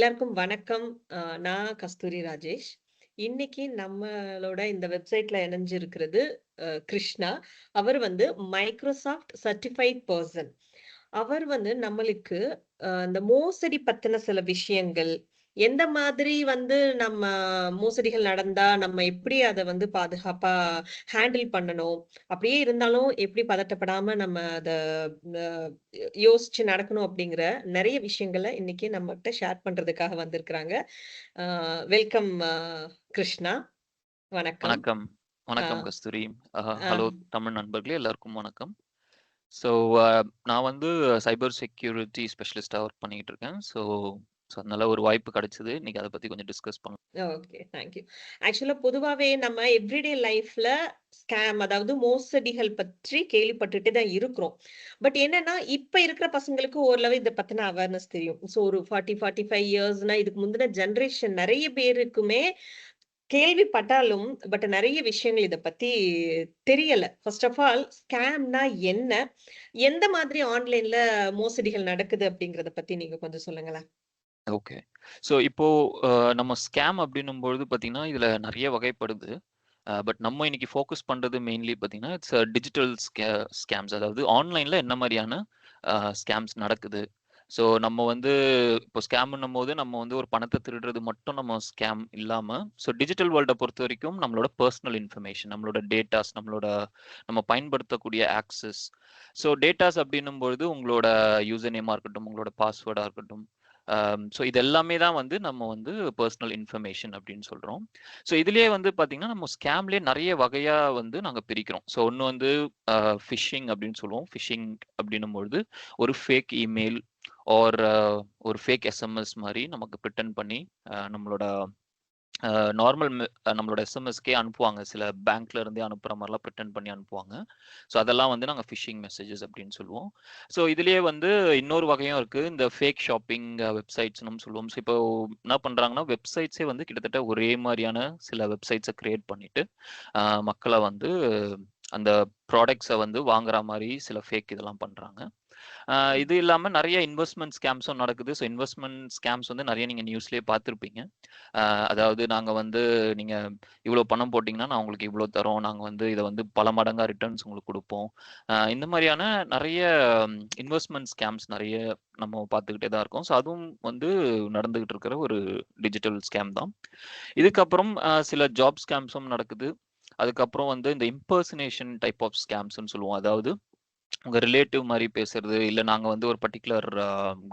எல்லாருக்கும் வணக்கம். நான் கஸ்தூரி ராஜேஷ். இன்னைக்கு நம்மளோட இந்த வெப்சைட்ல இணைஞ்சிருக்கிறது கிருஷ்ணா. அவர் வந்து மைக்ரோசாஃப்ட் சர்டிஃபைட் பர்சன் அவர் வந்து நம்மளுக்கு இந்த மோசடி பத்தின சில விஷயங்கள், எந்த மாதிரி வந்து நம்ம மோசடிகள் நடந்தா, நம்ம எப்படி அத வந்து பாதுகாப்பா ஹேண்டில் பண்ணணும்? அப்படியே இருந்தாலும் எப்படி பதட்டப்படாம நம்ம அத யோசிச்சு நடக்கணும் அப்படிங்கிற நெறைய விஷயங்கள இன்னைக்கு நம்மட்ட ஷேர் பண்றதுக்காக வந்திருக்கிறாங்க. வெல்கம் கிருஷ்ணா. வணக்கம். வணக்கம். வணக்கம் கஸ்தூரி. ஹலோ தமிழ் நண்பர்களே எல்லாருக்கும் வணக்கம். ஸோ நான் வந்து சைபர் செக்யூரிட்டி ஸ்பெஷலிஸ்ட்டா ஒர்க் பண்ணிக்கிட்டு இருக்கேன். ஸோ ஸோ அதனால ஒரு வாய்ப்பு கிடைச்சது. இன்னைக்கு அதை பத்தி கொஞ்சம் டிஸ்கஸ் பண்ணலாம். ஓகே. Thank you. ஆக்சுவலா பொதுவாகவே நம்ம எவ்ரிடே லைஃப்ல ஸ்கேம் அதாவது மோசடிகள் பற்றி கேள்விப்பட்டுட்டே தான் இருக்கிறோம். பட் என்னன்னா, இப்ப இருக்கிற பசங்களுக்கு ஓரளவு இதை பத்தின அவேர்னஸ் தெரியும். ஸோ ஒரு 40, 45 இயர்ஸ்னா இதுக்கு முந்தின ஜென்ரேஷன் நிறைய பேருக்குமே கேள்விப்பட்டாலும், பட் நிறைய விஷயங்கள் இதை பத்தி தெரியல. ஃபர்ஸ்ட் ஆஃப் ஆல் ஸ்கேம்னா என்ன? எந்த மாதிரி ஆன்லைன்ல மோசடிகள் நடக்குது அப்படிங்கிறத பத்தி நீங்க கொஞ்சம் சொல்லுங்களேன். ஓகே. ஸோ இப்போ அ நம்ம ஸ்கேம் அப்படின்னும்பொழுது பார்த்தீங்கன்னா, இதுல நெறைய வகைப்படுது. அ பட் நம்ம இன்னைக்கு ஃபோக்கஸ் பண்றது மெயின்லி பார்த்தீங்கன்னா, இட்ஸ் அ டிஜிட்டல் ஸ்கே ஸ்கேம்ஸ் அதாவது ஆன்லைன்ல என்ன மாரியான அ ஸ்கேம்ஸ் நடக்குது. ஸோ நம்ம வந்து இப்போ ஸ்கேம்ன்னும்போது நம்ம வந்து ஒரு பணத்த திருடுறது மட்டும் நம்ம ஸ்கேம் இல்லாம, ஸோ டிஜிட்டல் வேர்ல்ட பொறுத்தவரைக்கும் நம்மளோட பெர்சனல் இன்ஃபர்மேஷன், நம்மளோட டேட்டாஸ், நம்மளோட நம்ம பயன்படுத்தக்கூடிய ஆக்சஸ். ஸோ டேட்டாஸ் அப்படின்னும்பொழுது உங்களோட யூசர் நேமா இருக்கட்டும், உங்களோட பாஸ்வேர்டா இருக்கட்டும். ஸோ இது எல்லாமே தான் வந்து நம்ம வந்து பர்சனல் இன்ஃபர்மேஷன் அப்படின்னு சொல்கிறோம் ஸோ இதுலேயே வந்து பார்த்தீங்கன்னா, நம்ம ஸ்கேம்லேயே நிறைய வகையாக வந்து நாங்கள் பிரிக்கிறோம். ஸோ ஒன்று வந்து ஃபிஷிங் அப்படின்னு சொல்லுவோம். ஃபிஷிங் அப்படின்னும்பொழுது ஒரு ஃபேக் இமெயில் ஆர் ஒரு ஃபேக் எஸ்எம்எஸ் மாதிரி நமக்கு பிரிட்டண்ட் பண்ணி நம்மளோட நார்மல் மெ நம்மளோட எஸ்எம்எஸ்க்கே அனுப்புவாங்க. சில பேங்க்ல இருந்தே அனுப்புற மாதிரிலாம் ப்ரிட்டன் பண்ணி அனுப்புவாங்க. ஸோ அதெல்லாம் வந்து நாங்கள் ஃபிஷிங் மெசேஜஸ் அப்படின்னு சொல்லுவோம். ஸோ இதுலேயே வந்து இன்னொரு வகையும் இருக்கு. இந்த ஃபேக் ஷாப்பிங் வெப்சைட்ஸ்ன்னு சொல்லுவோம். ஸோ இப்போ என்ன பண்றாங்கன்னா, வெப்சைட்ஸே வந்து கிட்டத்தட்ட ஒரே மாதிரியான சில வெப்சைட்ஸை கிரியேட் பண்ணிட்டு, மக்களை வந்து அந்த ப்ராடக்ட்ஸை வந்து வாங்குற மாதிரி சில ஃபேக் இதெல்லாம் பண்றாங்க. இது இல்லாமல் நிறைய இன்வெஸ்ட்மெண்ட் ஸ்கேம்ஸும் நடக்குது. ஸோ இன்வெஸ்ட்மெண்ட் ஸ்கேம்ஸ் வந்து நிறைய நீங்கள் நியூஸ்லேயே பார்த்துருப்பீங்க அதாவது நாங்கள் வந்து நீங்கள் இவ்வளோ பணம் போட்டிங்கன்னா நான் உங்களுக்கு இவ்வளோ தரோம் நாங்கள் வந்து இதை வந்து பல மடங்காக ரிட்டர்ன்ஸ் உங்களுக்கு கொடுப்போம் இந்த மாதிரியான நிறைய இன்வெஸ்ட்மெண்ட் ஸ்கேம்ஸ் நிறைய நம்ம பார்த்துக்கிட்டே தான் இருக்கோம். ஸோ அதுவும் வந்து நடந்துகிட்டு இருக்கிற ஒரு டிஜிட்டல் ஸ்கேம் தான். இதுக்கப்புறம் சில ஜாப் ஸ்கேம்ஸும் நடக்குது. அதுக்கப்புறம் வந்து இந்த இம்பர்சனேஷன் டைப் ஆஃப் ஸ்கேம்ஸ்னு சொல்லுவோம். அதாவது உங்கள் ரிலேட்டிவ் மாதிரி பேசுறது, இல்லை நாங்கள் வந்து ஒரு பர்ட்டிகுலர்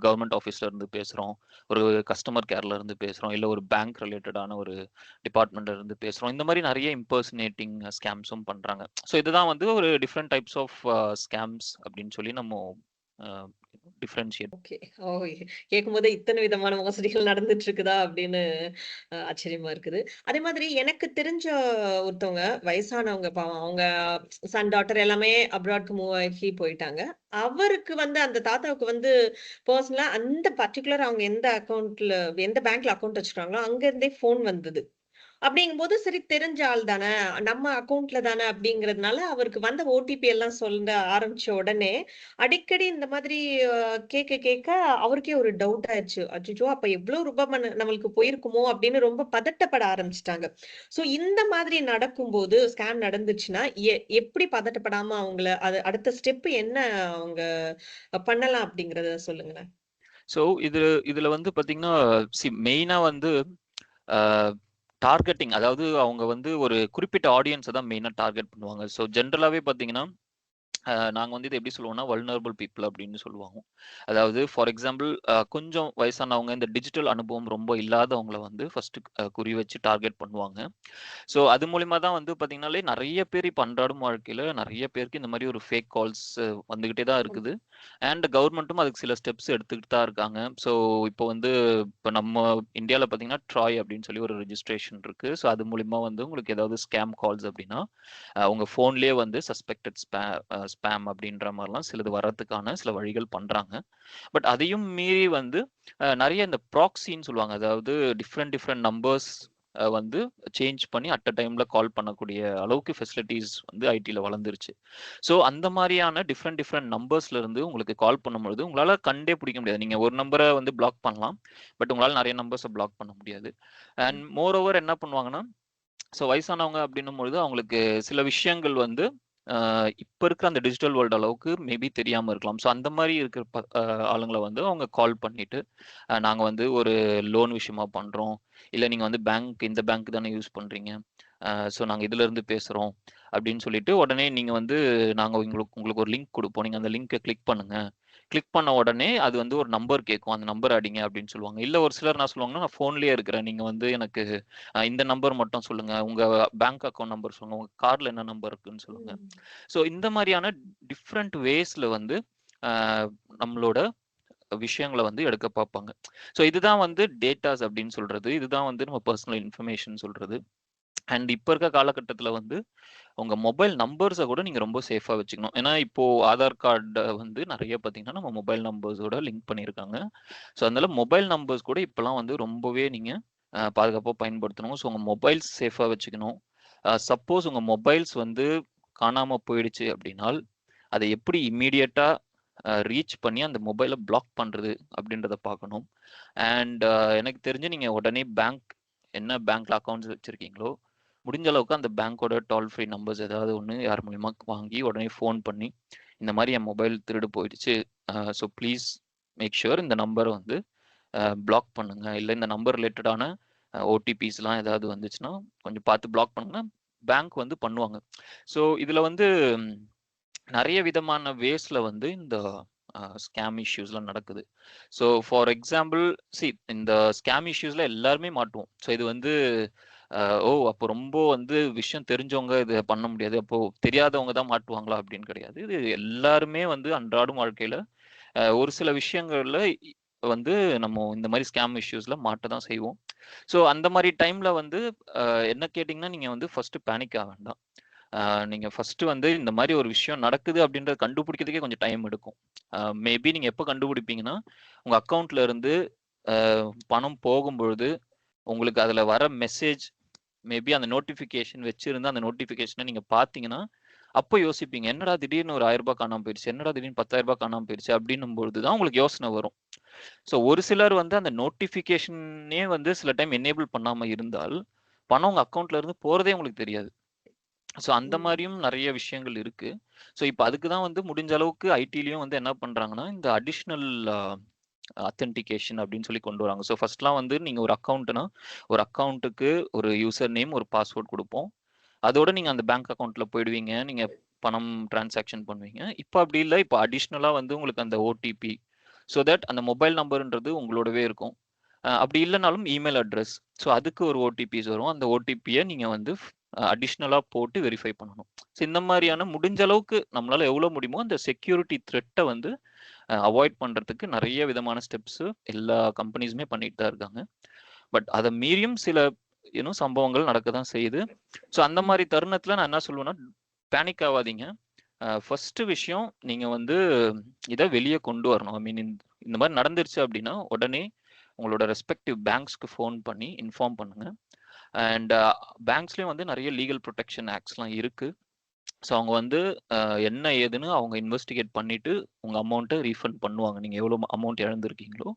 கவர்மெண்ட் ஆஃபீஸில் இருந்து பேசுகிறோம் ஒரு கஸ்டமர் கேர்ல இருந்து பேசுகிறோம் இல்லை ஒரு பேங்க் ரிலேட்டடான ஒரு டிபார்ட்மெண்ட்ல இருந்து பேசுகிறோம் இந்த மாதிரி நிறைய இம்பர்சனேட்டிங் ஸ்கேம்ஸும் பண்ணுறாங்க ஸோ இதுதான் வந்து ஒரு டிஃப்ரெண்ட் டைப்ஸ் ஆஃப் ஸ்கேம்ஸ் அப்படின்னு சொல்லி நம்ம டிஃபரன்ஷியேட் ஓகே. ஓ! கேட்கும்போதே இத்தனை விதமான மோசடிகள் நடந்துட்டு இருக்குதா அப்படின்னு ஆச்சரியமா இருக்குது. அதே மாதிரி எனக்கு தெரிஞ்ச ஒருத்தவங்க வயசானவங்க பாவம். அவங்க சன், டாட்டர் எல்லாமே அப்ராட்க்கு மூவ் ஆகி போயிட்டாங்க. அவருக்கு வந்து அந்த தாத்தாவுக்கு வந்து பர்சனலா அந்த பர்ட்டிகுலர் அவங்க எந்த அக்கவுண்ட்ல எந்த பேங்க்ல அக்கவுண்ட் வச்சிருக்காங்களோ அங்க இருந்தே போன் வந்தது. அப்படிங்கும்போது சரி தெரிஞ்ச ஆள் தானே நம்ம அக்கௌண்ட்ல தானே அப்படிங்கிறதுனால அவருக்கு வந்த ஓடிபி எல்லாம் சொல்ல ஆரம்பிச்ச உடனே, அடிக்கடி இந்த மாதிரி கேட்க கேட்க அவருக்கே ஒரு டவுட் ஆயிடுச்சு அச்சுச்சோ அப்ப எவ்வளவு ரூபா நம்மளுக்கு போயிருக்குமோ அப்படின்னு ரொம்ப பதட்டப்பட ஆரம்பிச்சிட்டாங்க ஸோ இந்த மாதிரி நடக்கும்போது ஸ்கேம் நடந்துச்சுன்னா, எ எப்படி பதட்டப்படாம அவங்கள அது அடுத்த ஸ்டெப் என்ன அவங்க பண்ணலாம் அப்படிங்கிறத சொல்லுங்களேன். ஸோ இது இதுல வந்து பார்த்தீங்கன்னா, சி மெயினா வந்து டார்கெட்டிங் அதாவது அவங்க வந்து ஒரு குறிப்பிட்ட ஆடியன்ஸை தான் மெயினாக டார்கெட் பண்ணுவாங்க. ஸோ ஜென்ரலாகவே பார்த்தீங்கன்னா, நாங்கள் வந்து இது எப்படி சொல்லுவோம்னா, வல்னரபிள் பீப்புள் அப்படின்னு சொல்லுவாங்க அதாவது ஃபார் எக்ஸாம்பிள் கொஞ்சம் வயசானவங்க, இந்த டிஜிட்டல் அனுபவம் ரொம்ப இல்லாதவங்கள வந்து ஃபர்ஸ்ட்டு குறி வச்சு டார்கெட் பண்ணுவாங்க. ஸோ அது மூலிமா தான் வந்து பார்த்தீங்கனாலே நிறைய பேர் இப்போ அன்றாடும் வாழ்க்கையில் நிறைய பேருக்கு இந்த மாதிரி ஒரு ஃபேக் கால்ஸ் வந்துக்கிட்டே தான் இருக்குது. அண்ட் கவர்மெண்ட்டும் அதுக்கு சில ஸ்டெப்ஸ் எடுத்துக்கிட்டு தான் இருக்காங்க. ஸோ இப்போ வந்து இப்போ நம்ம இந்தியாவில் பார்த்தீங்கன்னா, ட்ராய் அப்படின்னு சொல்லி ஒரு ரிஜிஸ்ட்ரேஷன் இருக்கு. ஸோ அது மூலிமா வந்து உங்களுக்கு ஏதாவது ஸ்கேம் கால்ஸ் அப்படின்னா, அ உங்க வந்து சஸ்பெக்டட் ஸ்பே ஸ்பேம் அப்படின்ற மாதிரிலாம் சிலது வர்றதுக்கான சில வழிகள் பண்ணுறாங்க பட் அதையும் மீறி வந்து நிறைய இந்த ப்ராக்ஸின்னு சொல்லுவாங்க. அதாவது டிஃப்ரெண்ட் டிஃப்ரெண்ட் நம்பர்ஸ் வந்து சேஞ்ச் பண்ணி அட் அ டைம்ல கால் பண்ணக்கூடிய அளவுக்கு ஃபெசிலிட்டீஸ் வந்து ஐடில வளர்ந்துருச்சு. ஸோ அந்த மாரியான டிஃபரெண்ட் டிஃபரெண்ட் நம்பர்ஸ்ல இருந்து உங்களுக்கு கால் பண்ணும்பொழுது, உங்களால கண்டே பிடிக்க முடியாது. நீங்க ஒரு நம்பர வந்து பிளாக் பண்ணலாம். பட் உங்களால நெறைய நம்பர்ஸ பிளாக் பண்ண முடியாது. அண்ட். மோர் ஓவர் என்ன பண்ணுவாங்கன்னா, ஸோ வயசானவங்க அப்படின்னும்பொழுது அவங்களுக்கு சில விஷயங்கள் வந்து இப்ப இருக்கிற அந்த டிஜிட்டல் வேர்ல்ட் அளவுக்கு மேபி தெரியாம இருக்கலாம். ஸோ அந்த மாதிரி இருக்கிற ப ஆளுங்களை வந்து அவங்க கால் பண்ணிட்டு, நாங்கள் நாங்க வந்து ஒரு லோன் விஷயமா பண்றோம். இல்ல நீங்க வந்து பேங்க் இந்த பேங்க் தானே யூஸ் பண்றீங்க. ஸோ நாங்கள் இதுலேருந்து பேசுறோம். அப்படின்னு சொல்லிட்டு உடனே நீங்க வந்து நாங்கள் உங்களுக்கு உங்களுக்கு ஒரு லிங்க் கொடுப்போம் நீங்க அந்த லிங்க்கை கிளிக் பண்ணுங்க. கிளிக் பண்ண உடனே அது வந்து ஒரு நம்பர் கேட்கும். அந்த நம்பர் அடிங்க அப்படின்னு சொல்லுவாங்க. இல்ல ஒரு சிலர் என்ன சொல்லுவாங்கன்னா, நான் ஃபோன்லயே இருக்கிறேன். நீங்க வந்து எனக்கு இந்த நம்பர் மட்டும் சொல்லுங்க. உங்க பேங்க் அக்கவுண்ட் நம்பர் சொல்லுங்க. உங்க கார்ட்ல என்ன நம்பர் இருக்குன்னு சொல்லுங்க. ம். ஸோ இந்த மாரியான டிஃபரெண்ட் வேஸ்ல வந்து நம்மளோட விஷயங்கள வந்து எடுக்க பார்ப்பாங்க. ஸோ இதுதான் வந்து டேட்டாஸ் அப்படின்னு சொல்றது. இதுதான் வந்து நம்ம பெர்சனல் இன்ஃபர்மேஷன் சொல்றது. அண்ட் இப்போ இருக்க காலகட்டத்தில் வந்து உங்கள் மொபைல் நம்பர்ஸை கூட நீங்கள் ரொம்ப சேஃபாக வச்சுக்கணும். ஏன்னா இப்போது ஆதார் கார்டை வந்து நிறைய பார்த்தீங்கன்னா, நம்ம மொபைல் நம்பர்ஸோட லிங்க் பண்ணியிருக்காங்க. ஸோ அதனால் மொபைல் நம்பர்ஸ் கூட இப்போலாம் வந்து ரொம்பவே நீங்கள் பாதுகாப்பாக பயன்படுத்தணும். ஸோ உங்கள் மொபைல்ஸ் சேஃபாக வச்சுக்கணும். சப்போஸ் உங்கள் மொபைல்ஸ் வந்து காணாமல் போயிடுச்சு அப்படின்னால், அதை எப்படி இம்மீடியட்டாக ரீச் பண்ணி அந்த மொபைலை பிளாக் பண்ணுறது அப்படின்றத பார்க்கணும். அண்ட் எனக்கு தெரிஞ்சு நீங்கள் உடனே பேங்க் என்ன பேங்க்ல அக்கௌண்ட்ஸ் வச்சுருக்கீங்களோ முடிஞ்ச அளவுக்கு அந்த பேங்க்கோட டோல் ஃப்ரீ நம்பர்ஸ் ஏதாவது ஒன்று யார் மூலியமா வாங்கி உடனே ஃபோன் பண்ணி, இந்த மாதிரி என் மொபைல் திருடு போயிடுச்சு. ஸோ ப்ளீஸ் மேக் ஷுர் இந்த நம்பரை வந்து பிளாக் பண்ணுங்க. இல்லை இந்த நம்பர் ரிலேட்டடான ஓடிபிஸ்லாம் ஏதாவது வந்துச்சுன்னா, கொஞ்சம் பார்த்து பிளாக் பண்ணுங்க பேங்க் வந்து பண்ணுவாங்க. ஸோ இதில் வந்து நிறைய விதமான வேஸ்ல வந்து இந்த ஸ்கேம் இஷ்யூஸ்லாம் நடக்குது. ஸோ ஃபார் எக்ஸாம்பிள் சி இந்த ஸ்கேம் இஷ்யூஸ்ல எல்லாருமே மாட்டுவோம். ஸோ இது வந்து ஓ! அப்போ ரொம்ப வந்து விஷயம் தெரிஞ்சவங்க இதை பண்ண முடியாது. அப்போ தெரியாதவங்க தான் மாட்டுவாங்களா? அப்படின்னு கிடையாது. இது எல்லாருமே வந்து அன்றாடம் வாழ்க்கையில ஒரு சில விஷயங்கள்ல வந்து நம்ம இந்த மாதிரி ஸ்கேம் இஷ்யூஸ்ல மாட்ட தான் செய்வோம். ஸோ அந்த மாதிரி டைம்ல வந்து என்ன கேட்டிங்கன்னா நீங்க வந்து ஃபர்ஸ்ட் பேனிக் ஆக வேண்டாம். நீங்கள் நீங்க ஃபர்ஸ்ட்டு வந்து இந்த மாதிரி ஒரு விஷயம் நடக்குது அப்படின்றத கண்டுபிடிக்கிறதுக்கே கொஞ்சம் டைம் எடுக்கும். மேபி நீங்க எப்போ கண்டுபிடிப்பீங்கன்னா, உங்க அக்கௌண்ட்ல இருந்து பணம் போகும்பொழுது, உங்களுக்கு அதுல வர மெசேஜ் மேபி அந்த நோட்டிஃபிகேஷன் வச்சிருந்தா, அந்த நோட்டிஃபிகேஷன நீங்க பார்த்தீங்கன்னா, அப்ப யோசிப்பீங்க. என்னடா திடீர்னு ஒரு ரூ. 1000 காணாம போயிருச்சு. என்னடா திடீர்னு ரூ. 10,000 காணாம போயிருச்சு அப்படின்னும்பொழுது தான் உங்களுக்கு யோசனை வரும். ஸோ ஒரு சிலர் வந்து அந்த நோட்டிஃபிகேஷனே வந்து சில டைம் எனேபிள் பண்ணாம இருந்தால், பணம் உங்க அக்கவுண்ட்ல இருந்து போறதே உங்களுக்கு தெரியாது. ஸோ அந்த ம். மாரியும் நெறைய விஷயங்கள் இருக்கு. ஸோ இப்ப அதுக்கு தான் வந்து முடிஞ்ச அளவுக்கு ஐடிலயும் வந்து என்ன பண்றாங்கன்னா, இந்த அடிஷனல் அ ஆத்தென்டிகேஷன் அப்படின்னு சொல்லி கொண்டு வராங்க. ஸோ ஃபர்ஸ்ட்லாம் வந்து நீங்க ஒரு அக்கவுண்ட்னா, ஒரு அக்கவுண்ட்டுக்கு ஒரு யூசர் நேம், ஒரு பாஸ்வேர்ட் குடுப்போம். அதோட நீங்க அந்த பேங்க் அக்கவுண்ட்ல போயிடுவீங்க. நீங்க பணம் டிரான்சாக்ஷன் பண்ணுவீங்க. இப்ப அப்படி இல்ல. இப்ப அடிஷனலா வந்து உங்களுக்கு அந்த ஓடிபி சோ தட் அந்த மொபைல் நம்பர்ன்றது உங்களோடவே இருக்கும். அப்படி இல்லனாலும் இமெயில் அட்ரஸ். ஸோ அதுக்கு ஒரு ஓடிபிஸ் வரும். அந்த ஓடிபிய நீங்க வந்து அ அடிஷனலா போட்டு வெரிஃபை பண்ணணும். ஸோ இந்த மாரியான முடிஞ்ச அளவுக்கு நம்மளால எவ்வளோ முடியுமோ அந்த செக்யூரிட்டி த்ரெட்ட வந்து அவாய்ட் பண்ணுறதுக்கு நிறைய விதமான ஸ்டெப்ஸு எல்லா கம்பெனிஸுமே பண்ணிட்டு தான் இருக்காங்க. பட் அதை மீறியும் சில இன்னும் சம்பவங்கள் நடக்க தான் செய்யுது. ஸோ அந்த மாதிரி தருணத்தில் நான் என்ன சொல்லுவேன்னா, பேனிக் ஆகாதீங்க ஃபர்ஸ்ட் விஷயம் நீங்கள் வந்து இதை வெளியே கொண்டு வரணும். ஐ மீன் இந்த மாதிரி நடந்துருச்சு அப்படின்னா, உடனே உங்களோட ரெஸ்பெக்டிவ் பேங்க்ஸ்க்கு ஃபோன் பண்ணி இன்ஃபார்ம் பண்ணுங்க. அண்ட் பேங்க்ஸ்லேயும் வந்து நிறைய லீகல் ப்ரொடெக்ஷன் ஆக்ட்ஸ்லாம் இருக்குது ஸோ அவங்க வந்து என்ன ஏதுன்னு அவங்க இன்வெஸ்டிகேட் பண்ணிட்டு, உங்கள் அமௌண்ட்டை ரீஃபண்ட் பண்ணுவாங்க. நீங்கள் எவ்வளோ அமௌண்ட் இழந்திருக்கீங்களோ.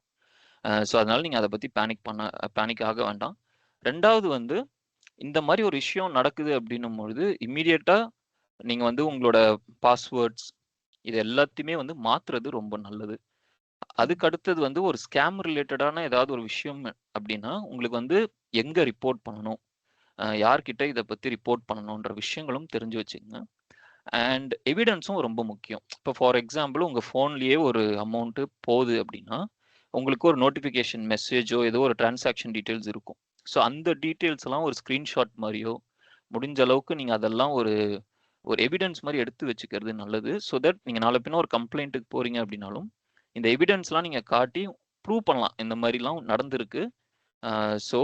ஸோ அதனால நீங்கள் அதை பற்றி பேனிக் பண்ண பேனிக் ஆக வேண்டாம். ரெண்டாவது வந்து இந்த மாதிரி ஒரு விஷயம் நடக்குது அப்படின்னும் பொழுது, இம்மீடியட்டா நீங்கள் வந்து உங்களோட பாஸ்வேர்ட்ஸ் இது எல்லாத்தையுமே வந்து மாற்றுறது ரொம்ப நல்லது. அதுக்கு அடுத்தது வந்து ஒரு ஸ்கேம் ரிலேட்டடான ஏதாவது ஒரு விஷயம் அப்படின்னா, உங்களுக்கு வந்து எங்கே ரிப்போர்ட் பண்ணணும்? யார்கிட்ட இதை பற்றி ரிப்போர்ட் பண்ணணுன்ற விஷயங்களும் தெரிஞ்சு வச்சுக்கோங்க அண்ட் எவிடன்ஸும் ரொம்ப முக்கியம். இப்போ ஃபார் எக்ஸாம்பிள் உங்கள் ஃபோன்லேயே ஒரு அமௌண்ட்டு போகுது அப்படின்னா, உங்களுக்கு ஒரு நோட்டிஃபிகேஷன் மெசேஜோ, ஏதோ ஒரு டிரான்சாக்ஷன் டீட்டெயில்ஸ் இருக்கும். ஸோ அந்த டீட்டெயில்ஸ்லாம் ஒரு ஸ்க்ரீன்ஷாட் மாதிரியோ முடிஞ்ச அளவுக்கு நீங்கள் அதெல்லாம் ஒரு ஒரு எவிடன்ஸ் மாதிரி எடுத்து வச்சுக்கிறது நல்லது. ஸோ தட் நீங்கள் நாளை பின்ன ஒரு கம்ப்ளைண்ட்டுக்கு போகிறீங்க அப்படின்னாலும், இந்த எவிடன்ஸ்லாம் நீங்கள் காட்டி ப்ரூவ் பண்ணலாம். இந்த மாதிரிலாம் நடந்திருக்கு. ஸோ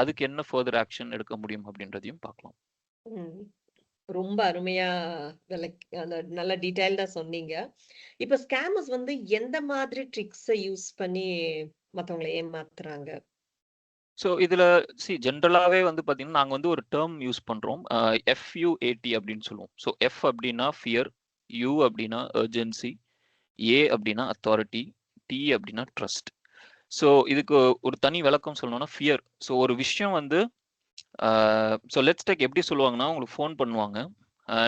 அதுக்கு என்ன ஃபர்தர் ஆக்ஷன் எடுக்க முடியும் அப்படின்றதையும் பார்க்கலாம். ரொம்ப அருமையா அந்த நல்ல டீட்டெயில்டா சொன்னீங்க. இப்ப ஸ்கேமர்ஸ் வந்து எந்த மாதிரி ட்ரிக்ஸ யூஸ் பண்ணி மத்தவங்கள ஏமாத்துறாங்க? ஸோ இதுல சி ஜென்ரலாவே வந்து பாத்தீங்கன்னா நாங்க வந்து ஒரு டேர்ம் யூஸ் பண்றோம் எஃப்யூஏடி அப்படின்னு சொல்லுவோம் ஸோ எஃப் அப்படின்னா ஃபியர் யூ அப்படின்னா அர்ஜென்சி ஏ அப்படின்னா அத்தாரிட்டி டி அப்படின்னா ட்ரஸ்ட் ஸோ இதுக்கு ஒரு தனி விளக்கம் சொல்லணும்னா ஃபியர் ஸோ ஒரு விஷயம் வந்து ஸோ லெட்ஸ் டேக் எப்படி சொல்லுவாங்கன்னா உங்களுக்கு ஃபோன் பண்ணுவாங்க.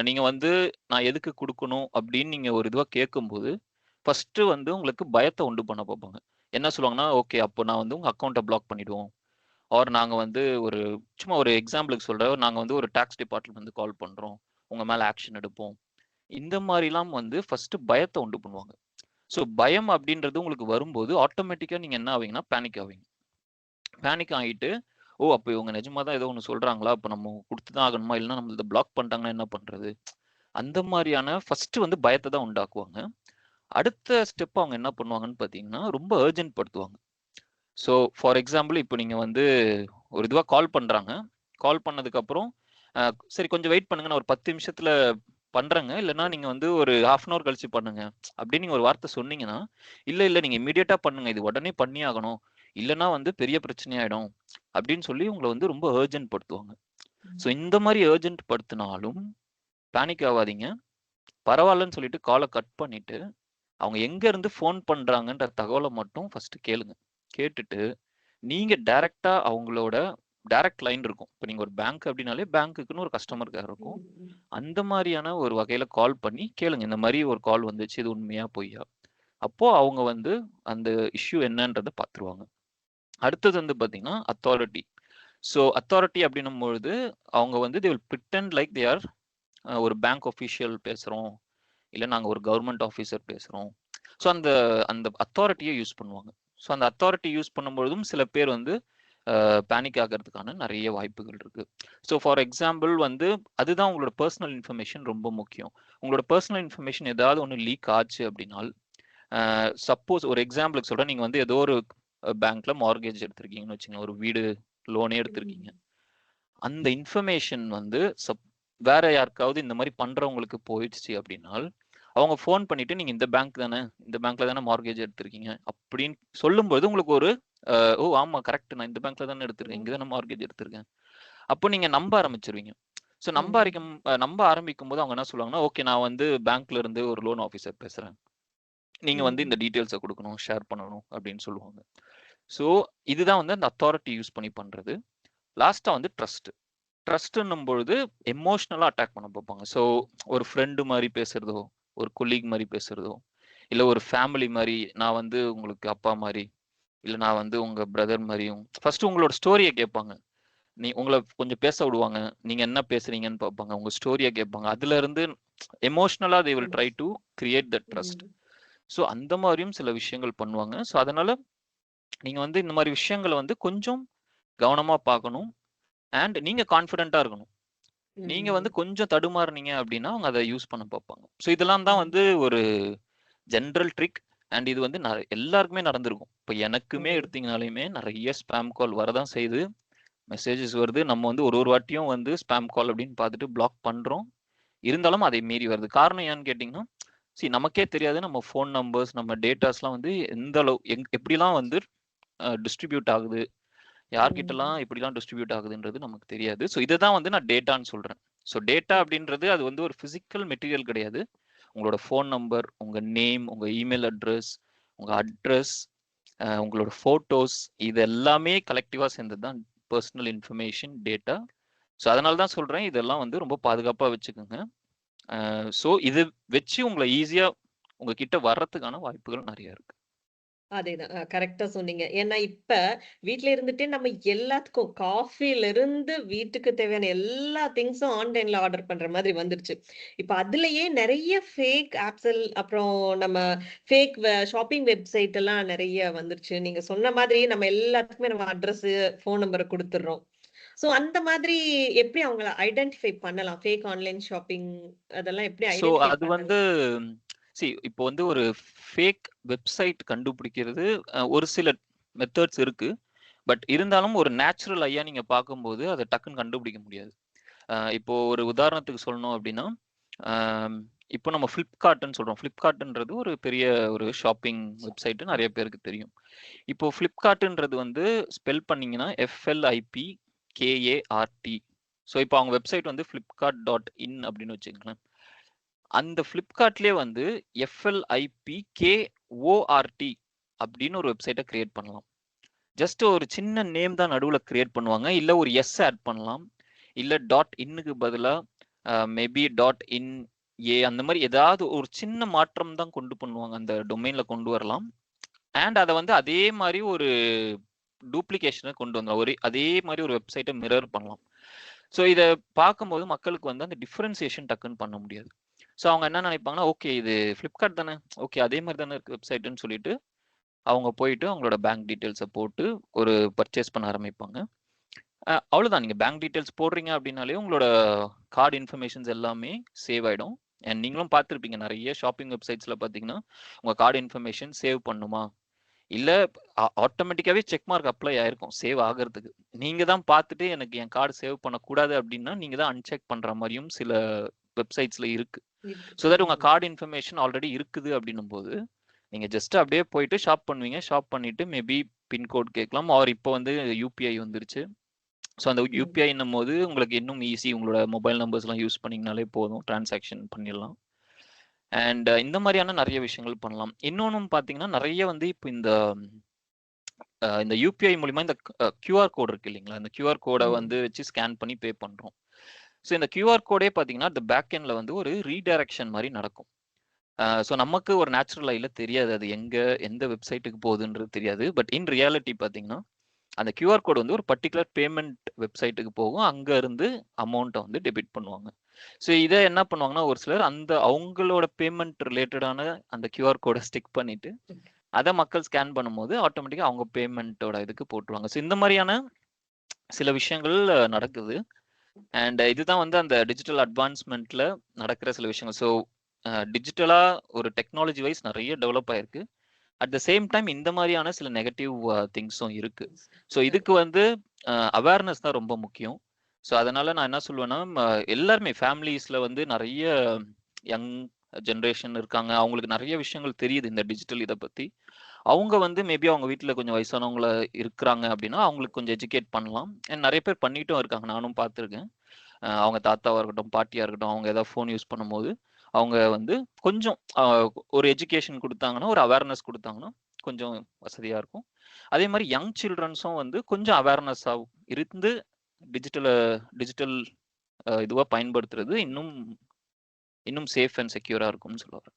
நீங்கள் வந்து நான் எதுக்கு கொடுக்கணும் அப்படின்னு நீங்கள் ஒரு இதுவாக கேட்கும்போது ஃபஸ்ட்டு வந்து உங்களுக்கு பயத்தை உண்டு பண்ண பார்ப்பாங்க. என்ன சொல்லுவாங்கன்னா ஓகே அப்போ நான் வந்து உங்கள் அக்கௌண்ட்டை பிளாக் பண்ணிவிடுவோம் ஆர் நாங்கள் வந்து ஒரு சும்மா ஒரு எக்ஸாம்பிளுக்கு சொல்றேன். நாங்கள் வந்து ஒரு டாக்ஸ் டிபார்ட்மெண்ட் வந்து கால் பண்ணுறோம் உங்கள் மேலே ஆக்ஷன் எடுப்போம். இந்த மாதிரிலாம் வந்து ஃபஸ்ட்டு பயத்தை உண்டு பண்ணுவாங்க. ஸோ பயம் அப்படின்றது உங்களுக்கு வரும்போது ஆட்டோமேட்டிக்காக நீங்கள் என்ன ஆவீங்கன்னா பேனிக் ஆவீங்க. பேனிக் ஆகிட்டு ஓ அப்போ இவங்க நிஜமாக தான் ஏதோ ஒன்று சொல்கிறாங்களா அப்போ நம்ம கொடுத்து தான் ஆகணுமா? இல்லைன்னா நம்ம இதை பிளாக் பண்ணிட்டாங்கன்னா என்ன பண்ணுறது அந்த மாதிரியான ஃபஸ்ட்டு வந்து பயத்தை தான் உண்டாக்குவாங்க. அடுத்த ஸ்டெப் அவங்க என்ன பண்ணுவாங்கன்னு பார்த்தீங்கன்னா ரொம்ப அர்ஜென்ட் படுத்துவாங்க. ஸோ ஃபார் எக்ஸாம்பிள் இப்போ நீங்கள் வந்து ஒரு இதுவாக கால் பண்ணுறாங்க கால் பண்ணதுக்கப்புறம் சரி கொஞ்சம் வெயிட் பண்ணுங்க நான் ஒரு பத்து நிமிஷத்தில் பண்ணுறேங்க இல்லைன்னா நீங்கள் வந்து ஒரு ஹாஃப் அன் ஹவர் கழிச்சு பண்ணுங்க. அப்படின்னு நீங்கள் ஒரு வார்த்தை சொன்னீங்கன்னா இல்லை இல்லை நீங்கள் இமீடியட்டாக பண்ணுங்க. இது உடனே பண்ணி ஆகணும். இல்லைன்னா வந்து பெரிய பிரச்சனையாயிடும். அப்படின்னு சொல்லி உங்களை வந்து ரொம்ப அர்ஜென்ட் படுத்துவாங்க. ஸோ இந்த மாதிரி அர்ஜென்ட் படுத்தினாலும் பேனிக் ஆகாதீங்க. பரவாயில்லன்னு சொல்லிட்டு காலை கட் பண்ணிட்டு அவங்க எங்க இருந்து ஃபோன் பண்றாங்கன்ற தகவலை மட்டும் ஃபர்ஸ்ட் கேளுங்க. கேட்டுட்டு நீங்க டைரக்டா அவங்களோட டைரக்ட் லைன் இருக்கும். இப்போ நீங்க ஒரு பேங்க் அப்படின்னாலே பேங்க்குன்னு ஒரு கஸ்டமர் கேர் இருக்கும். அந்த மாதிரியான ஒரு வகையில கால் பண்ணி கேளுங்க. இந்த மாதிரி ஒரு கால் வந்துச்சு இது உண்மையா பொய்யா? அப்போ அவங்க வந்து அந்த இஷ்யூ என்னன்றதை பார்த்துருவாங்க. அடுத்தது வந்து பாத்தீங்கன்னா அத்தாரிட்டி ஸோ அத்தாரிட்டி அப்படின்னும் பொழுது அவங்க வந்து they will pretend like they are ஒரு பேங்க் ஒஃபிஷியல் பேசுகிறோம் இல்லை நாங்கள் ஒரு கவர்மெண்ட் ஆஃபீஸர் பேசுகிறோம் ஸோ அந்த அந்த அத்தாரிட்டியை யூஸ் பண்ணுவாங்க. ஸோ அந்த அத்தாரிட்டி யூஸ் பண்ணும்பொழுதும் சில பேர் வந்து பேனிக் ஆகிறதுக்கான நிறைய வாய்ப்புகள் இருக்கு. ஸோ ஃபார் எக்ஸாம்பிள் வந்து அதுதான் உங்களோட பர்சனல் இன்ஃபர்மேஷன் ரொம்ப முக்கியம். உங்களோட பர்சனல் இன்ஃபர்மேஷன் ஏதாவது ஒன்று லீக் ஆச்சு அப்படின்னால் சப்போஸ் ஒரு எக்ஸாம்பிளுக்கு சொல்கிறேன் நீங்கள் வந்து ஏதோ ஒரு பேங்க்ல மார்கேஜ் எடுத்திருக்கீங்கன்னு வச்சுங்க ஒரு வீடு லோனே எடுத்திருக்கீங்க. அந்த இன்ஃபர்மேஷன் வந்து சப் வேற யாருக்காவது இந்த மாதிரி பண்றவங்களுக்கு போயிடுச்சு அப்படின்னால் அவங்க ஃபோன் பண்ணிட்டு நீங்க இந்த பேங்க் தானே இந்த பேங்க்ல தானே மார்கேஜ் எடுத்திருக்கீங்க. அப்படின்னு சொல்லும்போது உங்களுக்கு ஒரு ஓ ஆமா கரெக்ட். நான் இந்த பேங்க்ல தானே எடுத்திருக்கேன். இங்க தானே மார்கேஜ் எடுத்திருக்கேன். அப்போ நீங்க நம்ப ஆரம்பிச்சிருவீங்க. ஸோ நம்ப ஆரம்பிக்கும் நம்ப ஆரம்பிக்கும் போது அவங்க என்ன சொல்லுவாங்கன்னா ஓகே நான் வந்து பேங்க்ல இருந்து ஒரு லோன் ஆஃபீஸர் பேசுறேன். நீங்க வந்து இந்த டீட்டெயில்ஸை கொடுக்கணும் ஷேர் பண்ணணும் அப்படின்னு சொல்லுவாங்க. ஸோ இதுதான் வந்து அந்த அத்தாரிட்டி யூஸ் பண்ணி பண்றது. லாஸ்டா வந்து ட்ரஸ்ட். ட்ரஸ்ட்னும் பொழுது எமோஷ்னலாக அட்டாக் பண்ண பார்ப்பாங்க. ஸோ ஒரு ஃப்ரெண்டு மாதிரி பேசுறதோ ஒரு கொலீக் மாதிரி பேசுறதோ இல்லை ஒரு ஃபேமிலி மாதிரி நான் வந்து உங்களுக்கு அப்பா மாதிரி இல்லை நான் வந்து உங்க பிரதர் மாதிரியும் ஃபர்ஸ்ட் உங்களோட ஸ்டோரியை கேட்பாங்க. நீ உங்களை கொஞ்சம் பேச விடுவாங்க. நீங்க என்ன பேசுறீங்கன்னு பார்ப்பாங்க. உங்க ஸ்டோரியை கேட்பாங்க. அதுல இருந்து emotionally they will try to create the trust so அந்த மாதிரியும் சில விஷயங்கள் பண்ணுவாங்க. ஸோ அதனால நீங்க வந்து இந்த மாதிரி விஷயங்களை வந்து கொஞ்சம் கவனமா பார்க்கணும். அண்ட் நீங்க கான்ஃபிடென்ட்டா இருக்கணும். நீங்க வந்து கொஞ்சம் தடுமாறுனீங்க அப்படின்னா அவங்க அதை யூஸ் பண்ண பார்ப்பாங்க. ஸோ இதெல்லாம் தான் வந்து ஒரு ஜென்ரல் ட்ரிக் அண்ட் இது வந்து எல்லாருக்குமே நடந்திருக்கும். இப்போ எனக்குமே எடுத்தீங்கனாலுமே நிறைய ஸ்பேம் கால் வரதான் செய்யுது. மெசேஜஸ் வருது. நம்ம வந்து ஒரு ஒரு வாட்டியும் வந்து ஸ்பேம் கால் அப்படின்னு பார்த்துட்டு பிளாக் பண்றோம். இருந்தாலும் அதை மீறி வருது. காரணம் ஏன்னு கேட்டிங்கன்னா சி நமக்கே தெரியாது. நம்ம ஃபோன் நம்பர்ஸ் நம்ம டேட்டாஸ்லாம் வந்து எந்த அளவு எங் எப்படிலாம் வந்து டிஸ்ட்ரிபியூட் ஆகுது? யார்கிட்டலாம் எப்படிலாம் டிஸ்ட்ரிபியூட் ஆகுதுன்றது நமக்கு தெரியாது. ஸோ இதை தான் வந்து நான் டேட்டான்னு சொல்றேன். ஸோ டேட்டா அப்படின்றது அது வந்து ஒரு ஃபிசிக்கல் மெட்டீரியல் கிடையாது. உங்களோட ஃபோன் நம்பர் உங்கள் நேம் உங்கள் இமெயில் அட்ரஸ் உங்கள் அட்ரஸ் உங்களோட ஃபோட்டோஸ் இது எல்லாமே கலெக்டிவாக சேர்ந்தது தான் பர்சனல் இன்ஃபர்மேஷன் டேட்டா ஸோ அதனால தான் சொல்கிறேன் இதெல்லாம் வந்து ரொம்ப பாதுகாப்பாக வச்சுக்கோங்க. ஸோ இது வச்சு உங்களை ஈஸியாக உங்ககிட்ட வர்றதுக்கான வாய்ப்புகள் நிறையா இருக்குது அதேதான். கரெக்டா சொன்னீங்க. ஏன்னா இப்ப வீட்ல இருந்துட்டே நம்ம எல்லாத்துக்கும் காஃபில இருந்து வீட்டுக்கு தேவையான எல்லா திங்ஸும் ஆன்லைன்ல ஆர்டர் பண்ற மாதிரி வந்துருச்சு. இப்ப அதுலயே நிறைய ஃபேக் ஆப்ஸ் அப்புறம் நம்ம ஃபேக் ஷாப்பிங் வெப்சைட் எல்லாம் நிறைய வந்துருச்சு. நீங்க சொன்ன மாதிரி நம்ம எல்லாத்துக்குமே நம்ம அட்ரஸ் ஃபோன் நம்பரை கொடுத்துடுறோம். சோ அந்த மாதிரி எப்படி அவங்கள ஐடென்டிஃபை பண்ணலாம்? ஃபேக் ஆன்லைன் ஷாப்பிங் அதெல்லாம் எப்படி ஐடென்டிஃபை அது வந்து சி இப்போ வந்து ஒரு ஃபேக் வெப்சைட் கண்டுபிடிக்கிறது ஒரு சில மெத்தட்ஸ் இருக்கு பட் இருந்தாலும் ஒரு நேச்சுரல் ஐயா நீங்க பார்க்கும்போது அதை டக்குன்னு கண்டுபிடிக்க முடியாது இப்போ ஒரு உதாரணத்துக்கு சொல்லணும் அப்படின்னா இப்போ நம்ம ஃப்ளிப்கார்ட்னு சொல்றோம். ஃப்ளிப்கார்ட்ன்றது ஒரு பெரிய ஒரு ஷாப்பிங் வெப்சைட்டு நிறைய பேருக்கு தெரியும். இப்போ ஃப்ளிப்கார்ட்ன்றது வந்து ஸ்பெல் பண்ணீங்கன்னா எஃப்எல்ஐபி கேஏஆர்டி. ஸோ இப்போ அவங்க வெப்சைட் வந்து ஃப்ளிப்கார்ட் டாட் இன் அப்படின்னு வச்சுக்கலாம் அந்த ஃப்ளிப்கார்ட்லயே வந்து எஃப்எல்ஐபி கேஓஆர்டி அப்படின்னு ஒரு வெப்சைட்டை கிரியேட் பண்ணலாம். ஜஸ்ட் ஒரு சின்ன நேம் தான் நடுவில் கிரியேட் பண்ணுவாங்க. இல்லை ஒரு எஸ் ஆட் பண்ணலாம். இல்லை டாட் இன்னுக்கு பதிலாக மேபி டாட் இன் ஏ அந்த மாதிரி ஏதாவது ஒரு சின்ன மாற்றம் தான் கொண்டு பண்ணுவாங்க. அந்த டொமைனில் கொண்டு வரலாம். அண்ட் அதை வந்து அதே மாதிரி ஒரு டூப்ளிகேஷனை கொண்டு வந்துரும். ஒரு அதே மாதிரி ஒரு வெப்சைட்டை மிரர் பண்ணலாம். ஸோ இதை பார்க்கும்போது மக்களுக்கு வந்து அந்த டிஃப்ரென்சியேஷன் டக்குன்னு பண்ண முடியாது. ஸோ அவங்க என்ன நினைப்பாங்கன்னா, ஓகே இது ஃப்ளிப்கார்ட் தானே. ஓகே அதே மாதிரி தானே இருக்கு வெப்சைட்டுன்னு சொல்லிட்டு, அவங்க போயிட்டு அவங்களோட பேங்க் டீட்டெயில்ஸை போட்டு ஒரு பர்ச்சேஸ் பண்ண ஆரம்பிப்பாங்க. அவ்வளோதான். நீங்கள் பேங்க் டீட்டெயில்ஸ் போடுறீங்க அப்படின்னாலே உங்களோட கார்டு இன்ஃபர்மேஷன்ஸ் எல்லாமே சேவ் ஆகிடும் அண்ட் நீங்களும் பார்த்துருப்பீங்க நிறைய ஷாப்பிங் வெப்சைட்ஸில் பார்த்தீங்கன்னா, உங்கள் கார்டு இன்ஃபர்மேஷன் சேவ் பண்ணுமா? இல்லை ஆ செக் மார்க் அப்ளை ஆயிருக்கும். சேவ் ஆகிறதுக்கு நீங்கள் தான் பார்த்துட்டு எனக்கு என் கார்டு சேவ் பண்ணக்கூடாது அப்படின்னா, நீங்கள் தான் அன்செக் பண்ணுற மாதிரியும் சில வெப்சைட்ஸ்ல இருக்கு. ஸோ தட் உங்க. கார்ட் இன்ஃபர்மேஷன் ஆல்ரெடி இருக்குது அப்படின்னும்போது, நீங்க ஜஸ்ட் அப்படியே போயிட்டு ஷாப் பண்ணுவீங்க. ஷாப் பண்ணிட்டு மேபி பின் கோட் கேட்கலாம். ஆர் இப்போ வந்து யுபிஐ வந்துருச்சு. ஸோ அந்த ம். யுபிஐன்னும்போது உங்களுக்கு இன்னும் ஈஸி. உங்களோட மொபைல் நம்பர்ஸ்லாம் யூஸ் பண்ணீங்கனாலே போதும். டிரான்சாக்ஷன் பண்ணிடலாம். அண்ட் இந்த மாரியான நெறைய விஷயங்கள் பண்ணலாம். இன்னொன்னும் பார்த்தீங்கன்னா, நெறைய வந்து இப்போ இந்த இந்த யுபிஐ மூலியமா இந்த கியூஆர் கோட் இருக்கு இல்லைங்களா? இந்த கியூஆர் கோட. வந்து வச்சு ஸ்கேன் பண்ணி பே பண்றோம். ஸோ இந்த கியூஆர் கோடே பார்த்தீங்கன்னா, அந்த பேக் வந்து ஒரு ரீடைரக்ஷன் மாதிரி நடக்கும். ஸோ நமக்கு ஒரு நேச்சுரல் ஐயில் தெரியாது. அது எங்கே எந்த வெப்சைட்டுக்கு போகுதுன்றது தெரியாது. பட் இன் ரியாலிட்டி பார்த்தீங்கன்னா, அந்த கியூஆர் கோடு வந்து ஒரு பர்ட்டிகுலர் பேமெண்ட் வெப்சைட்டுக்கு போகும். அங்கேருந்து அமௌண்ட்டை வந்து டெபிட் பண்ணுவாங்க. ஸோ இதை என்ன பண்ணுவாங்கன்னா, ஒரு சிலர் அந்த அவங்களோட பேமெண்ட் ரிலேட்டடான அந்த கியூஆர் கோடை ஸ்டிக் பண்ணிட்டு, அதை மக்கள் ஸ்கேன் பண்ணும்போது ஆட்டோமேட்டிக்காக அவங்க பேமெண்ட்டோட இதுக்கு போட்டுருவாங்க. ஸோ இந்த மாதிரியான சில விஷயங்கள் நடக்குது. அண்ட் uh, இதுதான் வந்து அந்த டிஜிட்டல் அட்வான்ஸ்மெண்ட்ல நடக்கிற சில விஷயங்கள். ஸோ டிஜிட்டலா uh, ஒரு டெக்னாலஜி வைஸ் நிறைய டெவலப் ஆயிருக்கு. அட் த சேம் டைம் இந்த மாதிரியான சில நெகட்டிவ் திங்ஸும் uh, இருக்கு. ஸோ இதுக்கு வந்து அவேர்னஸ் தான் ரொம்ப முக்கியம். ஸோ அதனால நான் என்ன சொல்லுவேன்னா, எல்லாருமே ஃபேமிலிஸ்ல வந்து நிறைய யங் ஜென்ரேஷன் இருக்காங்க. அவங்களுக்கு நிறைய விஷயங்கள் தெரியுது இந்த டிஜிட்டல் இதை பத்தி. அவங்க வந்து மேபி அவங்க வீட்டில் கொஞ்சம் வயசானவங்கள இருக்கிறாங்க அப்படின்னா, அவங்களுக்கு கொஞ்சம் எஜுகேட் பண்ணலாம். அண்ட் பேர் பண்ணிட்டும் இருக்காங்க. நானும் பார்த்துருக்கேன். அவங்க தாத்தாவாக இருக்கட்டும், பாட்டியாக இருக்கட்டும், அவங்க ஏதாவது ஃபோன் யூஸ் பண்ணும்போது, அவங்க வந்து கொஞ்சம் ஒரு எஜுகேஷன் கொடுத்தாங்கன்னா ஒரு அவேர்னஸ் கொடுத்தாங்கன்னா கொஞ்சம் வசதியாக இருக்கும். அதே மாதிரி யங் சில்ட்ரன்ஸும் வந்து கொஞ்சம் அவேர்னஸா இருந்து டிஜிட்டலை டிஜிட்டல் இதுவாக பயன்படுத்துறது இன்னும் இன்னும் சேஃப் அண்ட் செக்யூராக இருக்கும்னு சொல்லுவார்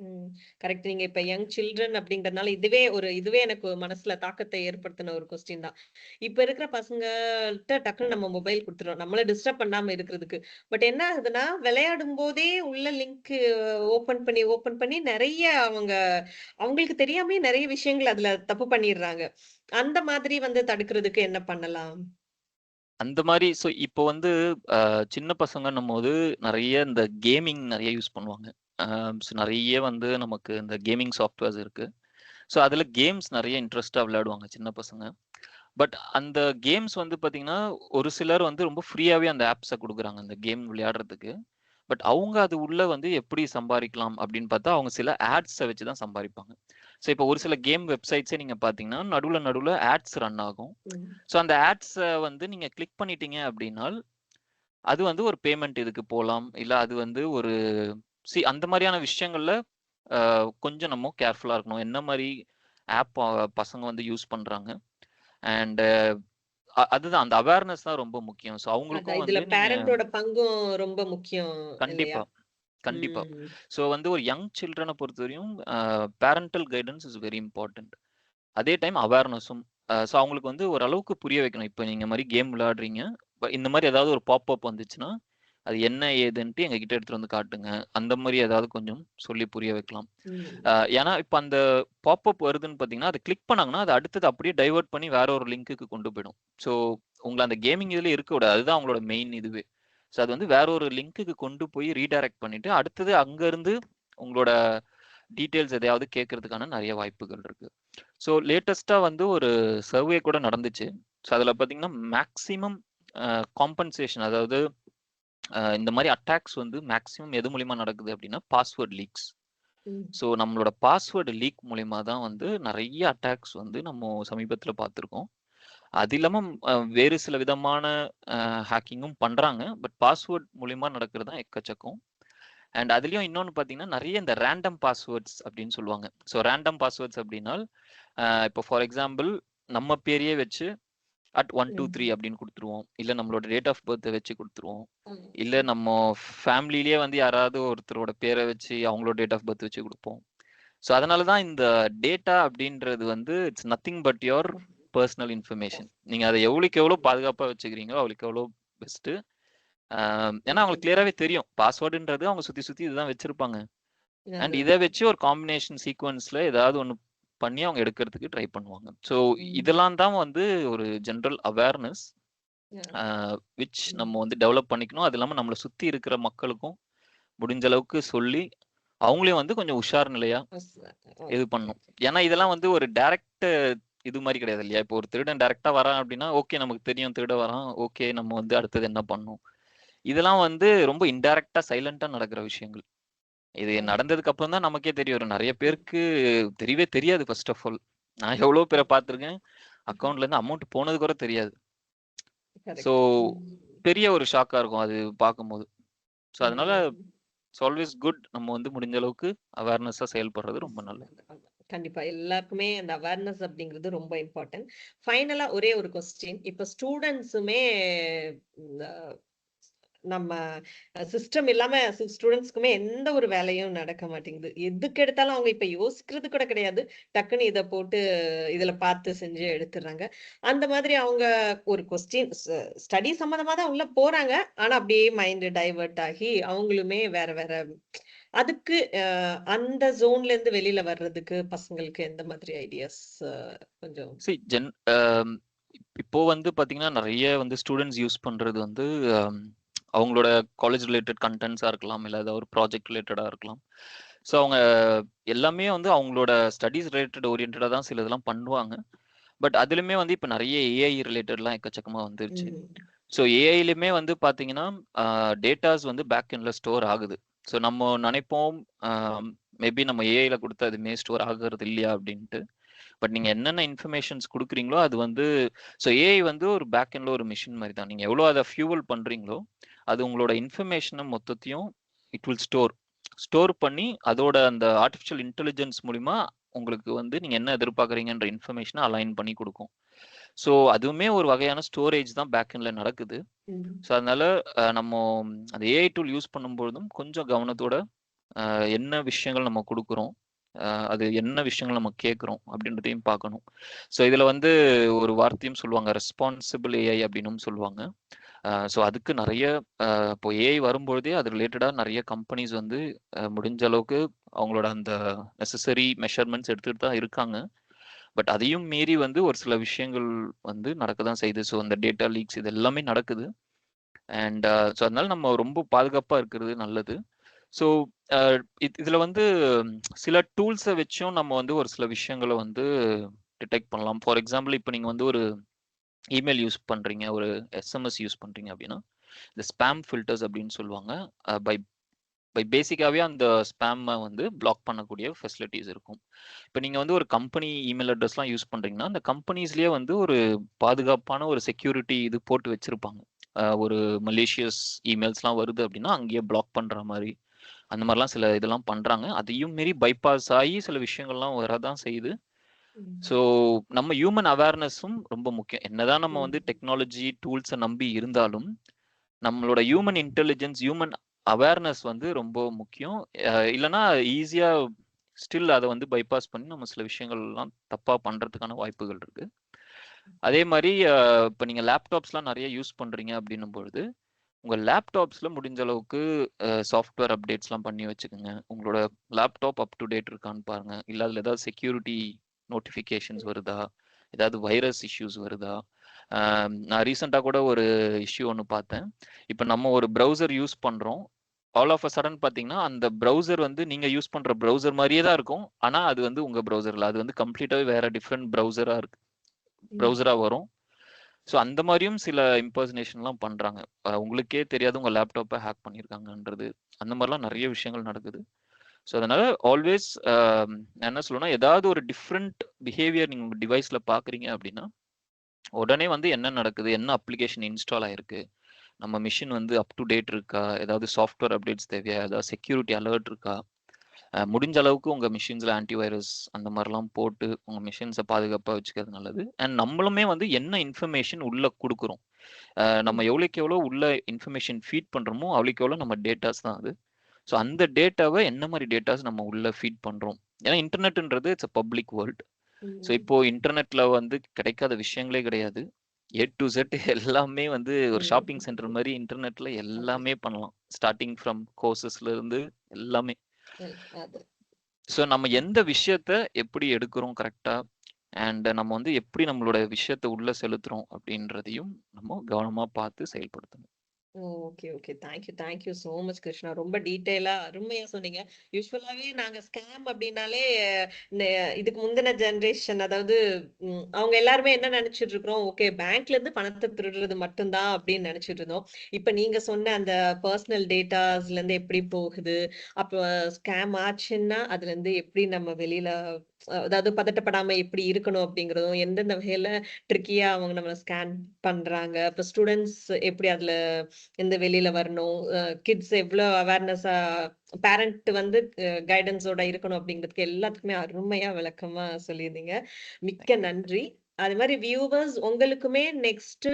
ம். கரெக்ட். நீங்க இப்ப யங் சில்ட்ரன் அப்படிங்கறதுனால இதுவே ஒரு இதுவே எனக்கு மனசுல தாக்கத்தை ஏற்படுத்தின ஒரு கொஸ்டின் தான். இப்ப இருக்கிற பசங்கள்ட்ட டக்குன்னு நம்ம மொபைல் கொடுத்துறோம் நம்மள டிஸ்டர்ப் பண்ணாம இருக்கிறதுக்கு. பட் என்ன ஆகுதுன்னா, விளையாடும் போதே உள்ள லிங்க் ஓப்பன் பண்ணி, ஓப்பன் பண்ணி நிறைய அவங்க அவங்களுக்கு தெரியாமயே நிறைய விஷயங்கள் அதுல தப்பு பண்ணிடுறாங்க. அந்த மாதிரி வந்து தடுக்கிறதுக்கு என்ன பண்ணலாம்? அந்த மாதிரி ஸோ இப்போ வந்து சின்ன சின்ன பசங்கன்னும்போது நிறைய இந்த கேமிங் நிறைய யூஸ் பண்ணுவாங்க. ஸோ நெறைய வந்து நமக்கு இந்த கேமிங் சாஃப்ட்வேர்ஸ் இருக்கு. ஸோ அதுல கேம்ஸ் நெறைய இன்ட்ரெஸ்ட்டா விளையாடுவாங்க சின்ன பசங்க. பட் அந்த கேம்ஸ் வந்து பார்த்தீங்கன்னா, ஒரு சிலர் வந்து ரொம்ப ஃப்ரீயாவே அந்த ஆப்ஸ குடுக்குறாங்க. அந்த கேம் விளையாடுறதுக்கு. பட் அவங்க அது உள்ள வந்து எப்படி சம்பாரிக்கலாம் அப்படின்னு பார்த்தா, அவங்க சில ஆட்ஸ வச்சு தான் சம்பாரிப்பாங்க. ஸோ இப்போ ஒரு சில கேம் வெப்சைட்ஸே நீங்க பார்த்தீங்கன்னா, நடுவுல நடுவுல ஆட்ஸ் ரன் ஆகும். ஸோ அந்த ஆட்ஸ வந்து நீங்க கிளிக் பண்ணிட்டீங்க அப்படின்னால், அது வந்து ஒரு பேமெண்ட் இதுக்கு போலாம். இல்ல அது வந்து ஒரு சி அந்த மாரியான விஷயங்கள்ல கொஞ்சம் நம்ம கேர்ஃபுல்லா இருக்கணும். என்ன மாரி ஆப் பசங்க வந்து யூஸ் பண்றாங்க. அண்ட் அதுதான் அந்த அவேர்னஸ் தான் ரொம்ப முக்கியம். ஸோ அவங்களுக்கும் இதுல பேரண்டோட பங்கும் ரொம்ப முக்கியம் கண்டிப்பா? கண்டிப்பா. ஸோ வந்து ஒரு யங் சில்ட்ரன பொறுத்தவரையும் அ parental guidance is very important. அதே டைம் அவேர்னஸும். ஸோ அவங்களுக்கு வந்து ஓரளவுக்கு புரிய வைக்கணும். இப்ப நீங்க மாரி கேம் விளையாடுறீங்க. இந்த மாரி ஏதாவது ஒரு பாப் அப் வந்துச்சுன்னா, அது என்ன ஏதுன்ட்டு எங்ககிட்ட எடுத்துட்டு வந்து காட்டுங்க. அந்த மாரி ஏதாவது கொஞ்சம் சொல்லி புரிய வைக்கலாம். ஏன்னா இப்ப அந்த பாப் அப் வருதுன்னு பார்த்தீங்கன்னா, அத கிளிக் பண்ணாங்கன்னா, அது அடுத்தது அப்படியே டைவர்ட் பண்ணி வேற ஒரு லிங்க்குக்கு கொண்டு போயிடும். ஸோ உங்கள அந்த கேமிங் இதுல இருக்க விடாது. அதுதான் அவங்களோட மெயின் இதுவே. ஸோ அது வந்து வேற ஒரு லிங்க்குக்கு கொண்டு போய் ரீடைரக்ட் பண்ணிட்டு, அடுத்தது அங்க இருந்து உங்களோட டீட்டெயில்ஸ் எதையாவது கேட்கறதுக்கான நெறைய வாய்ப்புகள் இருக்கு. ஸோ லேட்டஸ்ட்டா வந்து ஒரு சர்வே கூட நடந்துச்சு. ஸோ அதுல பார்த்தீங்கன்னா, மேக்ஸிமம் காம்பன்சேஷன் அதாவது இந்த மாதிரி அட்டாக்ஸ் வந்து மேக்ஸிமம் எது மூலியமா நடக்குது அப்படின்னா பாஸ்வேர்ட் லீக்ஸ். ஸோ நம்மளோட பாஸ்வேர்டு லீக் மூலியமா தான் வந்து நிறைய அட்டாக்ஸ் வந்து நம்ம சமீபத்துல பார்த்துருக்கோம். அது இல்லாம அஹ், வேறு சில விதமான ஹேக்கிங்கும் பண்றாங்க. பட் பாஸ்வேர்ட் மூலியமா நடக்கிறது தான் எக்கச்சக்கம். அண்ட் அதுலயும் இன்னொன்னு பாத்தீங்கன்னா நிறைய இந்த ரேண்டம் பாஸ்வேர்ட்ஸ் அப்படின்னு சொல்லுவாங்க. ஸோ ரேண்டம் பாஸ்வேர்ட்ஸ் அப்படின்னா இப்போ ஃபார் எக்ஸாம்பிள் நம்ம பேரையே வச்சு அட் ஒன் டூ. த்ரீ அப்படின்னு கொடுத்துருவோம். இல்ல நம்மளோட டேட் ஆஃப் பர்த்தை வச்சு கொடுத்துருவோம். இல்ல நம்ம ஃபேமிலிலேயே வந்து யாராவது ஒருத்தரோட பேரை வச்சு அவங்களோட டேட் ஆஃப் பர்த் வச்சு கொடுப்போம். ஸோ அதனால தான் இந்த டேட்டா அப்படின்றது வந்து it's nothing but your personal information நீங்க அதை எவ்வளோக்கு எவ்வளோ பாதுகாப்பா வச்சுக்கிறீங்களோ அவளுக்கு எவ்வளோ பெஸ்ட்டு ஏன்னா அவங்களுக்கு கிளியராகவே தெரியும். பாஸ்வேர்டுன்றது அவங்க சுத்தி சுத்தி இதுதான் வச்சிருப்பாங்க. அண்ட் இதை வச்சு ஒரு காம்பினேஷன் சீக்வன்ஸ்ல ஏதாவது ஒன்று பண்ணி அவங்க எடுக்கிறதுக்கு ட்ரை பண்ணுவாங்க. ஸோ. இதெல்லாம் தான் வந்து ஒரு ஜென்ரல் அவேர்னஸ். விச். நம்ம வந்து டெவலப் பண்ணிக்கணும். அது இல்லாமல் நம்மளை சுற்றி இருக்கிற மக்களுக்கும் முடிஞ்ச அளவுக்கு சொல்லி அவங்களையும் வந்து கொஞ்சம் உஷார் நிலையா இது பண்ணணும். ஏன்னா இதெல்லாம் வந்து ஒரு டைரக்ட் இது மாதிரி கிடையாது இல்லையா? இப்போ ஒரு திருடன் டைரக்டா வரான் அப்படின்னா ஓகே நமக்கு தெரியும் திருட வரான். ஓகே நம்ம வந்து அடுத்தது என்ன பண்ணணும்? இதெல்லாம் வந்து ரொம்ப இன்டைரக்டா சைலண்டா நடக்கிற விஷயங்கள். இது. நடந்ததுக்கு அப்புறம் தான் நமக்கே தெரிய வரும் நிறைய பேருக்கு தெரியவே தெரியாது ஃபர்ஸ்ட் ஆஃப் ஆல் நான் எவ்வளவு பேரை பார்த்திருக்கேன் அக்கௌண்ட்ல இருந்து அமௌண்ட் போனது கூட தெரியாது. ஸோ. பெரிய ஒரு ஷாக்கா இருக்கும் அது பார்க்கும்போது ஸோ அதனால. இட்ஸ் ஆல்வேஸ் குட் நம்ம வந்து முடிஞ்ச அளவுக்கு அவேர்னஸா செயல்படுறது ரொம்ப நல்லது கண்டிப்பா எல்லாருக்குமே அந்த அவேர்னஸ் அப்படிங்கிறது ரொம்ப இம்பார்ட்டன்ட் ஃபைனலா ஒரே ஒரு கொஸ்டின் இப்ப ஸ்டூடெண்ட்ஸுமே நம்ம சிஸ்டம் இல்லாம ஸ்டூடெண்ட்ஸ்க்குமே எந்த ஒரு வேலையும் நடக்க மாட்டேங்குது. எதுக்கு எடுத்தாலும் அவங்க இப்ப யோசிக்கிறது கூட கிடையாது. டக்குன்னு இதை போட்டு இதுல பார்த்து செஞ்சு எடுத்துடுறாங்க. அந்த மாதிரி அவங்க ஒரு கொஸ்டின் ஸ்டடி சம்மந்தமா தான் உள்ள போறாங்க. ஆனா அப்படியே மைண்ட் டைவர்ட் ஆகி அவங்களுமே வேற வேற அதுக்கு அந்த ஜோன்ல இருந்து வெளியில வர்றதுக்கு பசங்களுக்கு எந்த மாதிரி ஐடியாஸ் கொஞ்சம் இப்போ வந்து பாத்தீங்கன்னா நிறைய வந்து ஸ்டூடெண்ட்ஸ் யூஸ் பண்றது வந்து அவங்களோட காலேஜ் ரிலேட்டட் கண்டென்ட்ஸாக இருக்கலாம் இல்லை ஏதாவது ஒரு ப்ராஜெக்ட் ரிலேட்டடாக இருக்கலாம். ஸோ அவங்க எல்லாமே வந்து அவங்களோட ஸ்டடீஸ் ரிலேட்டட் ஓரியன்டாக தான் சில இதெல்லாம் பண்ணுவாங்க. பட் அதுலயுமே வந்து இப்போ நிறைய ஏஐ ரிலேட்டட்லாம் எக்கச்சக்கமாக வந்துருச்சு. ஸோ ஏஐலுமே வந்து பார்த்தீங்கன்னா டேட்டாஸ் வந்து பேக் எண்டில் ஸ்டோர் ஆகுது. ஸோ நம்ம நினைப்போம் மேபி நம்ம ஏஐல கொடுத்து அதுமே ஸ்டோர் ஆகுறது இல்லையா அப்படின்ட்டு. பட் நீங்கள் என்னென்ன இன்ஃபர்மேஷன்ஸ் கொடுக்குறீங்களோ அது வந்து ஸோ ஏஐ வந்து ஒரு பேக் எண்டில் ஒரு மிஷின் மாதிரி தான். நீங்கள் எவ்வளோ அதை ஃபியூவல் பண்ணுறீங்களோ அது உங்களோட இன்ஃபர்மேஷனை மொத்தத்தையும் இட் வில் ஸ்டோர் ஸ்டோர் பண்ணி அதோட அந்த ஆர்டிஃபிஷியல் இன்டெலிஜென்ஸ் மூலிமா உங்களுக்கு வந்து நீங்கள் என்ன எதிர்பார்க்குறீங்கன்ற இன்ஃபர்மேஷனை அலைன் பண்ணி கொடுக்கும். ஸோ அதுவுமே ஒரு வகையான ஸ்டோரேஜ் தான் பேக் எண்டில் நடக்குது. ஸோ அதனால நம்ம அந்த ஏஐ டூல் யூஸ் பண்ணும்பொழுதும் கொஞ்சம் கவனத்தோட என்ன விஷயங்கள் நம்ம கொடுக்குறோம் அது என்ன விஷயங்கள் நம்ம கேட்குறோம் அப்படின்றதையும் பார்க்கணும். ஸோ இதில் வந்து ஒரு வார்த்தையும் சொல்லுவாங்க ரெஸ்பான்சிபிள் ஏஐ அப்படின்னும் சொல்லுவாங்க. ஸோ அதுக்கு நிறைய இப்போ ஏஐ வரும்பொழுதே அது ரிலேட்டடாக நிறைய கம்பெனிஸ் வந்து முடிஞ்ச அளவுக்கு அவங்களோட அந்த நெசசரி மெஷர்மெண்ட்ஸ் எடுத்துகிட்டு தான் இருக்காங்க. பட் அதையும் மீறி வந்து ஒரு சில விஷயங்கள் வந்து நடக்க தான் செய்யுது ஸோ அந்த டேட்டா லீக்ஸ் இது எல்லாமே நடக்குது. அண்ட் ஸோ அதனால நம்ம ரொம்ப பாதுகாப்பாக இருக்கிறது நல்லது. ஸோ இதில் வந்து சில டூல்ஸை வச்சும் நம்ம வந்து ஒரு சில விஷயங்களை வந்து டிடெக்ட் பண்ணலாம். ஃபார் எக்ஸாம்பிள் இப்போ நீங்கள் வந்து ஒரு இமெயில் யூஸ் பண்ணுறீங்க ஒரு எஸ்எம்எஸ் யூஸ் பண்ணுறீங்க அப்படின்னா இந்த ஸ்பேம் ஃபில்டர்ஸ் அப்படின்னு சொல்லுவாங்க. பை பை பேசிக்காகவே அந்த ஸ்பேம்மை வந்து பிளாக் பண்ணக்கூடிய ஃபெசிலிட்டிஸ் இருக்கும். இப்போ நீங்கள் வந்து ஒரு கம்பெனி இமெயில் அட்ரஸ்லாம் யூஸ் பண்ணுறீங்கன்னா அந்த கம்பெனிஸ்லேயே வந்து ஒரு பாதுகாப்பான ஒரு செக்யூரிட்டி இது போட்டு வச்சுருப்பாங்க. ஒரு மலேசியஸ் இமெயில்ஸ்லாம் வருது அப்படின்னா அங்கேயே பிளாக் பண்ணுற மாதிரி அந்த மாதிரிலாம் சில இதெல்லாம் பண்ணுறாங்க அதையும் மீறி பைபாஸ் ஆகி சில விஷயங்கள்லாம் வரதான் செய்யுது. ஸோ நம்ம ஹியூமன் அவேர்னஸும் ரொம்ப முக்கியம். என்னதான் நம்ம. வந்து டெக்னாலஜி டூல்ஸை நம்பி இருந்தாலும் நம்மளோட ஹியூமன் இன்டெலிஜென்ஸ் ஹியூமன் அவேர்னஸ் வந்து ரொம்ப முக்கியம். இல்லைன்னா ஈஸியா ஸ்டில் அதை வந்து பைபாஸ் பண்ணி நம்ம சில விஷயங்கள்லாம் தப்பா பண்றதுக்கான வாய்ப்புகள் இருக்கு. அதே மாதிரி இப்போ நீங்க லேப்டாப்ஸ்லாம் நிறைய யூஸ் பண்றீங்க அப்படின்னும் பொழுது உங்க லேப்டாப்ஸ்ல முடிஞ்ச அளவுக்கு சாஃப்ட்வேர் அப்டேட்ஸ்லாம் பண்ணி வச்சுக்கோங்க. உங்களோட லேப்டாப் அப் டு டேட் இருக்கான்னு பாருங்க. இல்ல அதுல ஏதாவது செக்யூரிட்டி நோட்டிஃபிகேஷன்ஸ் வருதா? ஏதாவது வைரஸ் இஷ்யூஸ் வருதா? நான் ரீசெண்டாக கூட ஒரு இஷ்யூ ஒன்று பார்த்தேன். இப்போ நம்ம ஒரு ப்ரௌசர் யூஸ் பண்ணுறோம் ஆல் ஆஃப் அ சடன் பார்த்தீங்கன்னா அந்த ப்ரௌசர் வந்து நீங்கள் யூஸ் பண்ணுற ப்ரௌசர் மாதிரியே தான் இருக்கும். ஆனால் அது வந்து உங்கள் ப்ரௌசரில் அது வந்து கம்ப்ளீட்டாகவே வேற டிஃப்ரெண்ட் ப்ரௌசராக இருக்கு. ப்ரௌசராக வரும். ஸோ அந்த மாதிரியும் சில இம்பர்சனேஷன்லாம் பண்றாங்க. அ உங்களுக்கே தெரியாது உங்க லேப்டாப்ப ஹேக் பண்ணியிருக்காங்கன்றது. அந்த மாரிலாம் நெறைய விஷயங்கள் நடக்குது. ஸோ அதனால ஆல்வேஸ் um, என்ன சொல்லுவேன்னா, ஏதாவது ஒரு டிஃப்ரெண்ட் பிஹேவியர் நீங்கள் உங்கள் டிவைஸில் பார்க்குறீங்க அப்படின்னா, உடனே வந்து என்ன நடக்குது? என்ன அப்ளிகேஷன் இன்ஸ்டால் ஆயிருக்கு? நம்ம மிஷின் வந்து அப் டு டேட் இருக்கா? ஏதாவது சாஃப்ட்வேர் அப்டேட்ஸ் தேவையா? ஏதாவது செக்யூரிட்டி அலர்ட் இருக்கா? முடிஞ்ச அளவுக்கு உங்க மெஷின்ஸ்ல ஆன்டிவைரஸ் அந்த மாதிரிலாம் போட்டு உங்கள் மிஷின்ஸை பாதுகாப்பாக வச்சுக்கிறது நல்லது. அண்ட் நம்மளுமே வந்து என்ன இன்ஃபர்மேஷன் உள்ளே கொடுக்குறோம் நம்ம எவ்வளோக்கு எவ்வளோ உள்ள இன்ஃபர்மேஷன் ஃபீட் பண்ணுறோமோ அவ்வளோக்கு எவ்வளோ நம்ம டேட்டாஸ் தான் அது. ஸோ அந்த டேட்டாவ என்ன மாரி டேட்டாஸ் நம்ம உள்ள ஃபீட் பண்றோம். ஏன்னா இன்டர்நெட்ன்றது it's a public world. So. இப்போ இன்டர்நெட்ல வந்து கிடைக்காத விஷயங்களே கிடையாது. ஏ டூ இசட் எல்லாமே வந்து ஒரு ஷாப்பிங் சென்டர் ம். மாரி இன்டர்நெட்ல. எல்லாமே பண்ணலாம். ஸ்டார்ட்டிங் ஃப்ரம் கோர்சஸ்ல இருந்து எல்லாமே. ஸோ நம்ம எந்த விஷயத்த எப்படி எடுக்குறோம் கரெக்ட்டா? அண்ட் நம்ம வந்து எப்படி நம்மளோட விஷயத்த உள்ள செலுத்துறோம் அப்படின்றதையும் நம்ம கவனமா பார்த்து செயல்படுத்தணும். Okay, okay. Thank you, thank you much Krishna. ரொம்ப டீட்டெயிலாக அருமையாக சொன்னீங்க. யூஸ்ஃபுல்லாகவே நாங்கள் ஸ்கேம் அப்படின்னாலே இதுக்கு முந்தின ஜென்ரேஷன் அதாவது அவங்க எல்லாருமே என்ன நினச்சிட்டு இருக்கிறோம், ஓகே பேங்க்லேருந்து பணத்தை திருடுறது மட்டும்தான் அப்படின்னு நினச்சிட்டு இருந்தோம். இப்போ நீங்கள் சொன்ன அந்த பர்சனல் டேட்டாஸ்லேருந்து எப்படி போகுது? அப்போ ஸ்கேம் ஆச்சுன்னா, அதுலேருந்து எப்படி நம்ம வெளியில் அதாவது பதட்டப்படாம எப்படி இருக்கணும் அப்படிங்கிறதும், எந்தெந்த வகையில ட்ரிக்கியா அவங்க நம்மள ஸ்கேன் பண்றாங்க. இப்ப ஸ்டூடண்ட்ஸ் எப்படி அதுல இருந்து வெளில வரணும். கிட்ஸ் எவ்ளோ அவேர்னஸா பேரண்ட் வந்து கைடன்ஸோட இருக்கணும் அப்படிங்கிறதுக்கு எல்லாத்துக்குமே அருமையா விளக்கமா சொல்லியிருந்தீங்க. மிக்க. நன்றி. அது மாரி வியூவர்ஸ் உங்களுக்குமே நெக்ஸ்ட்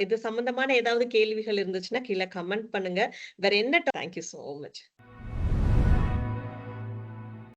இது சம்பந்தமான ஏதாவது கேள்விகள் இருந்துச்சுன்னா, கீழ கமெண்ட் பண்ணுங்க. வேற என்ன தேங்க் யூ சோ மச்.